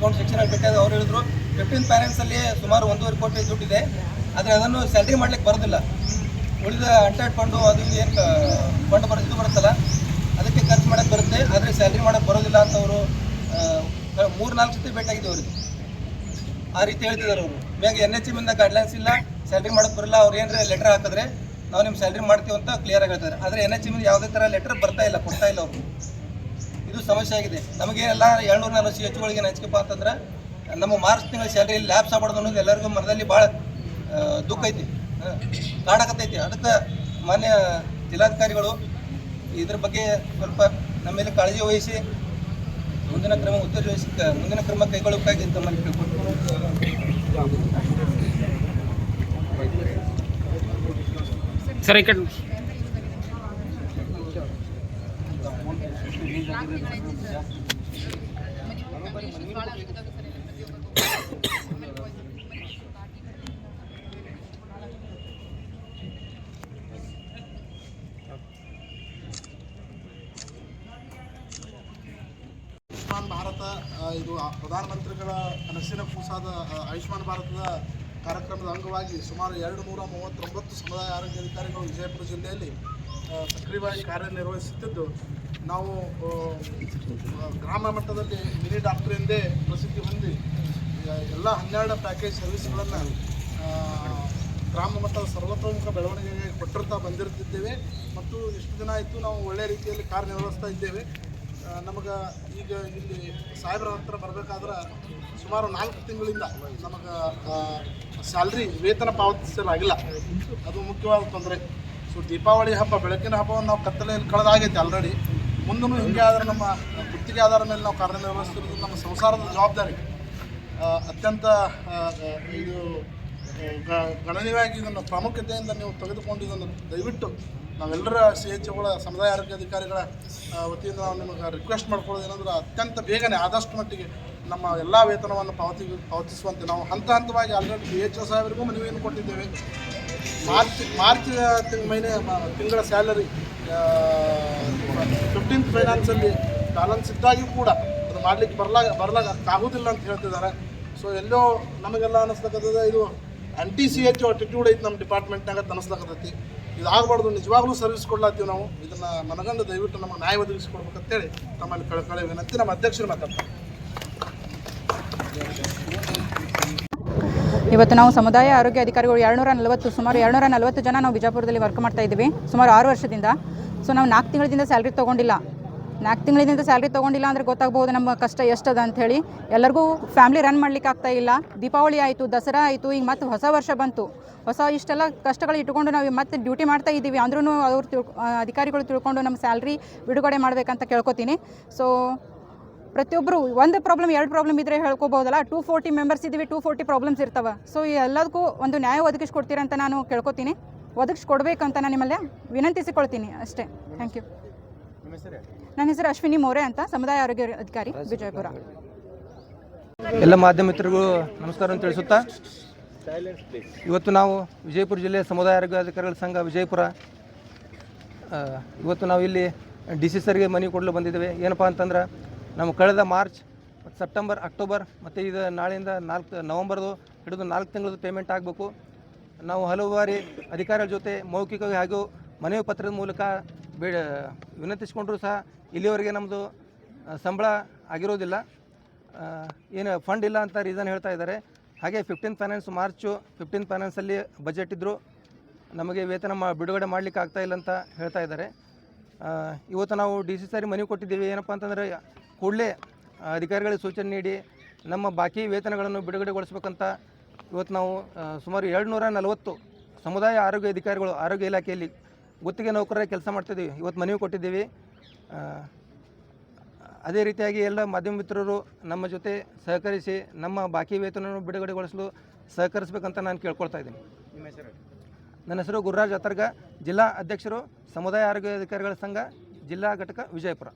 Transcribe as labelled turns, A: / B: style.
A: Account ಸೆಕ್ಷನಲ್ಲಿ ಬಿಟ್ಟಾಗ ಅವ್ರು ಹೇಳಿದ್ರು ಫಿಫ್ಟೀನ್ ಪ್ಯಾರೆಂಟ್ಸಲ್ಲಿ ಸುಮಾರು ಒಂದೂವರೆ ಕೋಟಿ ದುಡ್ಡಿದೆ. ಆದರೆ ಅದನ್ನು ಸ್ಯಾಲ್ರಿ ಮಾಡ್ಲಿಕ್ಕೆ ಬರೋದಿಲ್ಲ. ಉಳಿದ ಅಂಟೆಡ್ ಫಂಡು ಅದು ಏನು ಫಂಡ್ ಬರೋ ಇದು ಬರುತ್ತಲ್ಲ, ಅದಕ್ಕೆ ಖರ್ಚು ಮಾಡೋಕ್ಕೆ ಬರುತ್ತೆ. ಆದರೆ ಸ್ಯಾಲ್ರಿ ಮಾಡೋಕ್ಕೆ ಬರೋದಿಲ್ಲ ಅಂತ ಅವರು ಮೂರು ನಾಲ್ಕು ಸತಿ ಭೇಟಿಯಾಗಿದ್ದು ಅವ್ರಿಗೆ. ಆ ರೀತಿ ಹೇಳ್ತಿದ್ದಾರೆ ಅವರು. ಬೇಗ ಎನ್ ಎಚ್ ಎಮ್ಮಿಂದ ಗೈಡ್ಲೈನ್ಸ್ ಇಲ್ಲ ಸ್ಯಾಲ್ರಿ ಮಾಡೋಕ್ಕೆ ಬರಲ್ಲ. ಅವ್ರು ಏನಾರ ಲೆಟರ್ ಹಾಕಿದ್ರೆ ನಾವು ನಿಮ್ಮ ಸ್ಯಾಲ್ರಿ ಮಾಡ್ತೀವಿ ಅಂತ ಕ್ಲಿಯರ್ ಹೇಳ್ತಾರೆ ಆದರೆ ಎನ್ ಎಚ್ ಎಮ್ಮಿಂದ ಯಾವುದೇ ಥರ ಲೆಟರ್ ಬರ್ತಾ ಇಲ್ಲ, ಕೊಡ್ತಾ ಇಲ್ಲ ಅವರು. ಇದು ಸಮಸ್ಯೆ ಆಗಿದೆ. ನಮಗೆ ಎಲ್ಲ ಏಳ್ನೂರ ನಲವತ್ತು ಹೆಚ್ಚುಗಳಿಗೆ ಹಂಚ್ಕಪ್ಪ ಅಂತಂದ್ರೆ, ನಮ್ಮ ಮಾರ್ಚ್ ತಿಂಗಳ ಸ್ಯಾಲ್ರಿ ಲ್ಯಾಬ್ಸ್ ಆಗ್ಬಾರ್ದು ಅನ್ನೋದು ಎಲ್ಲರಿಗೂ ಮನದಲ್ಲಿ ಭಾಳ ದುಃಖ ಐತಿ. ಕಾಡಕತ್ತೈತಿ ಅದಕ್ಕೆ ಮಾನ್ಯ ಜಿಲ್ಲಾಧಿಕಾರಿಗಳು ಇದ್ರ ಬಗ್ಗೆ ಸ್ವಲ್ಪ ನಮ್ಮ ಮೇಲೆ ಕಾಳಜಿ ವಹಿಸಿ, ಮುಂದಿನ ಕ್ರಮ ಉತ್ತೇಜಿಸಿ ಮುಂದಿನ ಕ್ರಮ ಕೈಗೊಳ್ಳಬೇಕಾಗಿ ತಮ್ಮಲ್ಲಿ ಕೇಳ್ಕೊಳ್ತೀನಿ.
B: ಸರ್
C: ಆಯುಷ್ಮಾನ್ ಭಾರತ ಆ, ಇದು ಆ ಪ್ರಧಾನಮಂತ್ರಿಗಳ ಕನಸಿನ ಕೂಸಾದ ಆ, ಆಯುಷ್ಮಾನ್ ಭಾರತದ ಕಾರ್ಯಕ್ರಮದ ಅಂಗವಾಗಿ ಸುಮಾರು ಎರಡು ನೂರ ಮೂವತ್ತೊಂಬತ್ತು ಸಮುದಾಯ ಆರೋಗ್ಯ ಅಧಿಕಾರಿಗಳು ವಿಜಯಪುರ ಜಿಲ್ಲೆಯಲ್ಲಿ ಸಕ್ರಿಯವಾಗಿ ಕಾರ್ಯನಿರ್ವಹಿಸುತ್ತಿದ್ದು, ನಾವು ಗ್ರಾಮ ಮಟ್ಟದಲ್ಲಿ ಮಿನಿ ಡಾಕ್ಟರ್ ಎಂದೇ ಪ್ರಸಿದ್ಧಿ ಹೊಂದಿ ಎಲ್ಲ ಹನ್ನೆರಡು ಪ್ಯಾಕೇಜ್ ಸರ್ವಿಸ್ಗಳನ್ನು ಗ್ರಾಮ ಮಟ್ಟದ ಸರ್ವತೋಮುಖ ಬೆಳವಣಿಗೆಗೆ ಕೊಟ್ಟಿರ್ತಾ ಬಂದಿರ್ತಿದ್ದೇವೆ ಮತ್ತು ಎಷ್ಟು ದಿನ ಆಯಿತು ನಾವು ಒಳ್ಳೆಯ ರೀತಿಯಲ್ಲಿ ಕಾರ್ಯನಿರ್ವಹಿಸ್ತಾ ಇದ್ದೇವೆ. ನಮಗೆ ಈಗ ಇಲ್ಲಿ ಸಾಹೇಬ್ರ ಹತ್ರ ಬರಬೇಕಾದ್ರೆ ಸುಮಾರು ನಾಲ್ಕು ತಿಂಗಳಿಂದ ನಮಗೆ ಸ್ಯಾಲ್ರಿ ವೇತನ ಪಾವತಿಸಲಾಗಿಲ್ಲ. ಅದು ಮುಖ್ಯವಾದ ತೊಂದರೆ. ಸೊ ದೀಪಾವಳಿ ಹಬ್ಬ, ಬೆಳಕಿನ ಹಬ್ಬವನ್ನು ನಾವು ಕತ್ತಲೆಯಲ್ಲಿ ಕಳೆದಾಗೈತೆ ಆಲ್ರೆಡಿ ಮುಂದೂ ಹಿಂಗೆ ಆದರೆ ನಮ್ಮ ಗುತ್ತಿಗೆ ಆಧಾರ ಮೇಲೆ ನಾವು ಕಾರ್ಯನಿರ್ವಹಿಸ್ತಿರೋದು ನಮ್ಮ ಸಂಸಾರದ ಜವಾಬ್ದಾರಿ. ಅತ್ಯಂತ ಇದು ಗಣನೀಯವಾಗಿ ಇದನ್ನು ಪ್ರಾಮುಖ್ಯತೆಯಿಂದ ನೀವು ತೆಗೆದುಕೊಂಡು ಇದನ್ನು ದಯವಿಟ್ಟು ನಾವೆಲ್ಲರ ಸಿ ಎಚ್ ಒಗಳ ಸಮುದಾಯ ಆರೋಗ್ಯ ಅಧಿಕಾರಿಗಳ ವತಿಯಿಂದ ನಾವು ನಿಮಗೆ ರಿಕ್ವೆಸ್ಟ್ ಮಾಡ್ಕೊಳ್ಳೋದು ಏನಂದ್ರೆ ಅತ್ಯಂತ ಬೇಗನೆ ಆದಷ್ಟು ಮಟ್ಟಿಗೆ ನಮ್ಮ ಎಲ್ಲ ವೇತನವನ್ನು ಪಾವತಿ, ಪಾವತಿಸುವಂತೆ ನಾವು ಹಂತ ಹಂತವಾಗಿ ಆಲ್ರೆಡಿ ಡಿ ಎಚ್ ಒ ಸಾಹೇಬರಿಗೂ ಮನವಿಯನ್ನು ಕೊಟ್ಟಿದ್ದೇವೆ. ಮಾರ್ಚ್ ಮಾರ್ಚ್ ತಿಂಗ್ ಮೈನೆ ತಿಂಗಳ ಸ್ಯಾಲರಿ ಫಿಫ್ಟೀನ್ ಫೈನಾನ್ಸಲ್ಲಿ ಬ್ಯಾಲೆನ್ಸ್ ಇದ್ದಾಗಿಯೂ ಕೂಡ ಅದು ಮಾಡಲಿಕ್ಕೆ ಬರಲಾಗ ಬರಲಾಗ ಆಗೋದಿಲ್ಲ ಅಂತ ಹೇಳ್ತಿದ್ದಾರೆ. ಸೊ ಎಲ್ಲೋ ನಮಗೆಲ್ಲ ಅನಿಸ್ಲಕ್ಕದ ಇದು ಆ್ಯಂಟಿ ಸಿ ಎಚ್ ಅಟಿಟ್ಯೂಡ್ ಐತಿ ನಮ್ಮ ಡಿಪಾರ್ಟ್ಮೆಂಟ್ನಾಗ ಅಂತ ಅನಿಸ್ಲಕತ್ತೈತಿ ಇದು ನಿಜವಾಗ್ಲೂ ಸರ್ವಿಸ್ ಕೊಡ್ಲಾತೀವಿ ನಾವು. ಇದನ್ನು ಮನಗಂಡು ದಯವಿಟ್ಟು ನಮಗೆ ನ್ಯಾಯ ಒದಗಿಸ್ಕೊಡ್ಬೇಕಂತೇಳಿ ನಮ್ಮಲ್ಲಿ ಕಳೆ ವಿನಂತಿ, ನಮ್ಮ ಅಧ್ಯಕ್ಷರು ಮಾತಾಡ್ತಾರೆ.
D: ಇವತ್ತು ನಾವು ಸಮುದಾಯ ಆರೋಗ್ಯ ಅಧಿಕಾರಿಗಳು ಎರಡುನೂರ ನಲವತ್ತು, ಸುಮಾರು ಎರಡುನೂರ ನಲವತ್ತು ಜನ ನಾವು ಬಿಜಾಪುರದಲ್ಲಿ ವರ್ಕ್ ಮಾಡ್ತಾ ಇದ್ದೀವಿ. ಸುಮಾರು ಆರು ವರ್ಷದಿಂದ. ಸೊ ನಾವು ನಾಲ್ಕು ತಿಂಗಳಿಂದ ಸ್ಯಾಲ್ರಿ ತೊಗೊಂಡಿಲ್ಲ. ನಾಲ್ಕು ತಿಂಗಳಿಂದ ಸ್ಯಾಲ್ರಿ ತೊಗೊಂಡಿಲ್ಲ ಅಂದರೆ ಗೊತ್ತಾಗ್ಬೋದು ನಮ್ಮ ಕಷ್ಟ ಎಷ್ಟದ ಅಂಥೇಳಿ ಎಲ್ಲರಿಗೂ ಫ್ಯಾಮಿಲಿ ರನ್ ಮಾಡ್ಲಿಕ್ಕೆ ಆಗ್ತಾ ಇಲ್ಲ. ದೀಪಾವಳಿ ಆಯಿತು, ದಸರಾ ಆಯಿತು, ಈಗ ಮತ್ತೆ ಹೊಸ ವರ್ಷ ಬಂತು. ಹೊಸ ಇಷ್ಟೆಲ್ಲ ಕಷ್ಟಗಳು ಇಟ್ಕೊಂಡು ನಾವು ಮತ್ತೆ ಡ್ಯೂಟಿ ಮಾಡ್ತಾ ಇದ್ದೀವಿ. ಅಂದ್ರೂ ಅವ್ರು ತಿಳ್ ಅಧಿಕಾರಿಗಳು ತಿಳ್ಕೊಂಡು ನಮ್ಮ ಸ್ಯಾಲ್ರಿ ಬಿಡುಗಡೆ ಮಾಡಬೇಕಂತ ಕೇಳ್ಕೊತೀನಿ. ಸೊ ಪ್ರತಿಯೊಬ್ಬರು ಒಂದು ಪ್ರಾಬ್ಲಮ್ ಎರಡು ಪ್ರಾಬ್ಲಮ್ ಇದ್ರೆ ಹೇಳ್ಕೊಬೋದಲ್ಲ. ಟೂ ಫೋರ್ಟಿ ಮೆಂಬರ್ಸ್ ಇದ್ದೀವಿ ಟೂ ಫೋರ್ಟಿ ಪ್ರಾಬ್ಲಮ್ಸ್ ಇರ್ತವೆ. ಸೊ ಎಲ್ಲದಕ್ಕೂ ಒಂದು ನ್ಯಾಯ ಒದಗಿಸ್ಕೊಡ್ತೀರಂತ ನಾನು ಕೇಳ್ಕೊತೀನಿ. ಒದಗಿಸ್ಕೊಡ್ಬೇಕಂತ ನಾನು ನಿಮ್ಮಲ್ಲೇ ವಿನಂತಿಸಿಕೊಳ್ತೀನಿ ಅಷ್ಟೇ. ಥ್ಯಾಂಕ್ ಯು ನನ್ನ ಹೆಸರು ಅಶ್ವಿನಿ ಮೋರೆ ಅಂತ ಸಮುದಾಯ ಆರೋಗ್ಯ ಅಧಿಕಾರಿ ವಿಜಯಪುರ.
A: ಎಲ್ಲ ಮಾಧ್ಯಮ ಮಿತ್ರರಿಗೂ ನಮಸ್ಕಾರ ಅಂತ ತಿಳಿಸುತ್ತಾ ಇವತ್ತು ನಾವು ವಿಜಯಪುರ ಜಿಲ್ಲೆ ಸಮುದಾಯ ಆರೋಗ್ಯ ಅಧಿಕಾರಿಗಳ ಸಂಘ ವಿಜಯಪುರ ಇವತ್ತು ನಾವು ಇಲ್ಲಿ ಡಿ ಸಿ ಸರ್ಗೆ ಮನವಿ ಕೊಡಲು ಬಂದಿದ್ದೇವೆ. ಏನಪ್ಪ ಅಂತಂದ್ರೆ ನಮ್ಮ ಕಳೆದ ಮಾರ್ಚ್ ಮತ್ತು ಸೆಪ್ಟೆಂಬರ್ ಅಕ್ಟೋಬರ್ ಮತ್ತು ಇದು ನಾಳೆಯಿಂದ ನಾಲ್ಕು ನವಂಬರ್ದು ಹಿಡಿದು ನಾಲ್ಕು ತಿಂಗಳದ್ದು ಪೇಮೆಂಟ್ ಆಗಬೇಕು. ನಾವು ಹಲವು ಬಾರಿ ಅಧಿಕಾರಿಗಳ ಜೊತೆ ಮೌಖಿಕವಾಗಿ ಹಾಗೂ ಮನವಿ ಪತ್ರದ ಮೂಲಕ ಬೇಡ ವಿನಂತಿಸಿಕೊಂಡ್ರೂ ಸಹ ಇಲ್ಲಿವರೆಗೆ ನಮ್ಮದು ಸಂಬಳ ಆಗಿರೋದಿಲ್ಲ. ಏನು ಫಂಡ್ ಇಲ್ಲ ಅಂತ ರೀಸನ್ ಹೇಳ್ತಾ ಇದ್ದಾರೆ. ಹಾಗೆ ಫಿಫ್ಟೀನ್ ಫೈನಾನ್ಸ್ ಮಾರ್ಚು ಫಿಫ್ಟೀನ್ ಫೈನಾನ್ಸಲ್ಲಿ ಬಜೆಟ್ ಇದ್ದರು ನಮಗೆ ವೇತನ ಮಾ, ಬಿಡುಗಡೆ ಮಾಡಲಿಕ್ಕೆ ಆಗ್ತಾ ಇಲ್ಲ ಅಂತ ಹೇಳ್ತಾ ಇದ್ದಾರೆ. ಇವತ್ತು ನಾವು ಡಿ ಸಿ ಸಾರಿ ಮನವಿ ಕೊಟ್ಟಿದ್ದೀವಿ. ಏನಪ್ಪ ಅಂತಂದರೆ, ಕೂಡಲೇ ಅಧಿಕಾರಿಗಳಿಗೆ ಸೂಚನೆ ನೀಡಿ ನಮ್ಮ ಬಾಕಿ ವೇತನಗಳನ್ನು ಬಿಡುಗಡೆಗೊಳಿಸ್ಬೇಕಂತ ಇವತ್ತು ನಾವು ಸುಮಾರು ಎರಡು ನೂರ ನಲವತ್ತು ಸಮುದಾಯ ಆರೋಗ್ಯ ಅಧಿಕಾರಿಗಳು ಆರೋಗ್ಯ ಇಲಾಖೆಯಲ್ಲಿ ಗುತ್ತಿಗೆ ನೌಕರರ ಕೆಲಸ ಮಾಡ್ತಿದ್ದೀವಿ. ಇವತ್ತು ಮನವಿ ಕೊಟ್ಟಿದ್ದೀವಿ. ಅದೇ ರೀತಿಯಾಗಿ ಎಲ್ಲ ಮಾಧ್ಯಮ ಮಿತ್ರರು ನಮ್ಮ ಜೊತೆ ಸಹಕರಿಸಿ ನಮ್ಮ ಬಾಕಿ ವೇತನವನ್ನು ಬಿಡುಗಡೆಗೊಳಿಸಲು ಸಹಕರಿಸಬೇಕಂತ ನಾನು ಕೇಳ್ಕೊಳ್ತಾ ಇದ್ದೀನಿ. ನನ್ನ ಹೆಸರು ಗುರುರಾಜ್ ಅತರ್ಗ ಜಿಲ್ಲಾ ಅಧ್ಯಕ್ಷರು ಸಮುದಾಯ ಆರೋಗ್ಯ ಅಧಿಕಾರಿಗಳ ಸಂಘ ಜಿಲ್ಲಾ ಘಟಕ ವಿಜಯಪುರ.